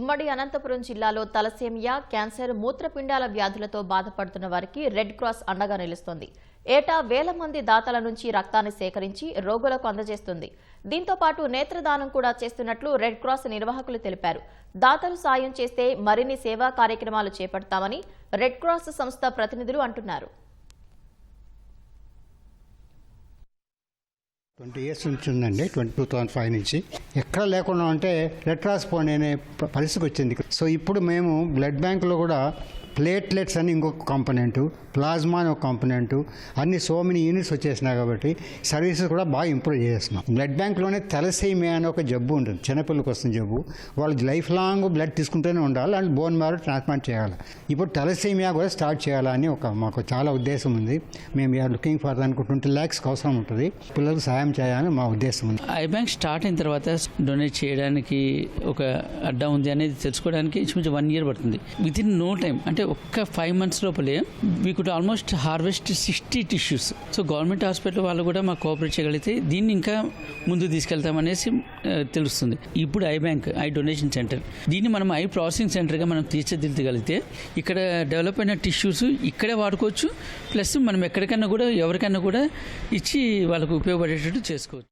ఉమ్మడి అనంతపురం జిల్లాలో thalassemia cancer మూత్రపిండాల వ్యాధులతో బాధపడుతున్న వారికి రెడ్ క్రాస్ అండగా నిలుస్తోంది. ఏటా వేల మంది దాతల నుంచి రక్తాన్ని సేకరించి రోగులకు అందజేస్తుంది. దీంతో పాటు నేత్రదానం కూడా చేస్తున్నట్లు రెడ్ క్రాస్ నిర్వాహకులు తెలిపారు. దాతలు సాయం చేస్తే మరిన్ని సేవా కార్యక్రమాలు చేపడతామని రెడ్ క్రాస్ సంస్థ ప్రతినిధులు అంటున్నారు. ట్వంటీ ఇయర్స్ నుంచి ఉందండి ట్వంటీ టూ థౌసండ్ ఫైవ్ నుంచి. ఎక్కడ లేకుండా ఉంటే రెడ్ క్రాస్ అనే ప- పరిస్థితికి వచ్చింది. సో ఇప్పుడు మేము బ్లడ్ బ్యాంకులో కూడా ప్లేట్లెట్స్ అని ఇంకొక కాంపనెంట్ ప్లాజ్మా అని ఒక కాంపనెంట్ అన్ని సో మెనీ యూనిట్స్ వచ్చేసినాయి కాబట్టి సర్వీసెస్ కూడా బాగా ఇంప్రూవ్ చేస్తున్నాం బ్లడ్ బ్యాంక్లోనే తెలసీమియా అని ఒక జబ్బు ఉంటుంది. చిన్నపిల్లలకు వస్తుంది జబ్బు. వాళ్ళు లైఫ్ లాంగ్ బ్లడ్ తీసుకుంటూనే ఉండాలి అండ్ బోన్ మ్యారో ట్రాన్స్ప్లాంట్ చేయాలి. ఇప్పుడు తెలసీమియా కూడా స్టార్ట్ చేయాలని ఒక మాకు చాలా ఉద్దేశం ఉంది. మేము ఆర్ లుకింగ్ ఫర్ దానికి ట్వంటీ ల్యాక్స్కి అవసరం ఉంటుంది. పిల్లలకు సాయం చేయాలని మా ఉద్దేశం ఉంది. ఐ బ్యాంక్ స్టార్ట్ అయిన తర్వాత డొనేట్ చేయడానికి ఒక అడ్డా ఉంది అనేది తెలుసుకోవడానికి ఇంచుమించు వన్ ఇయర్ పడుతుంది. Within no time. అంటే ఒక్క ఫైవ్ మంత్స్ లోపలే we could almost harvest sixty tissues so government hospital వాళ్ళు కూడా మాకు కోఆపరేట్ చేయగలిగితే దీన్ని ఇంకా ముందు తీసుకెళ్తామనేసి తెలుస్తుంది. ఇప్పుడు eye bank eye donation centre దీన్ని మనం ఐ ప్రాసెసింగ్ సెంటర్గా మనం తీర్చిదిద్దగలిగితే ఇక్కడ డెవలప్ అయిన టిష్యూస్ ఇక్కడే వాడుకోవచ్చు. ప్లస్ మనం ఎక్కడికైనా కూడా ఎవరికైనా కూడా ఇచ్చి వాళ్ళకు ఉపయోగపడేటట్టు చేసుకోవచ్చు.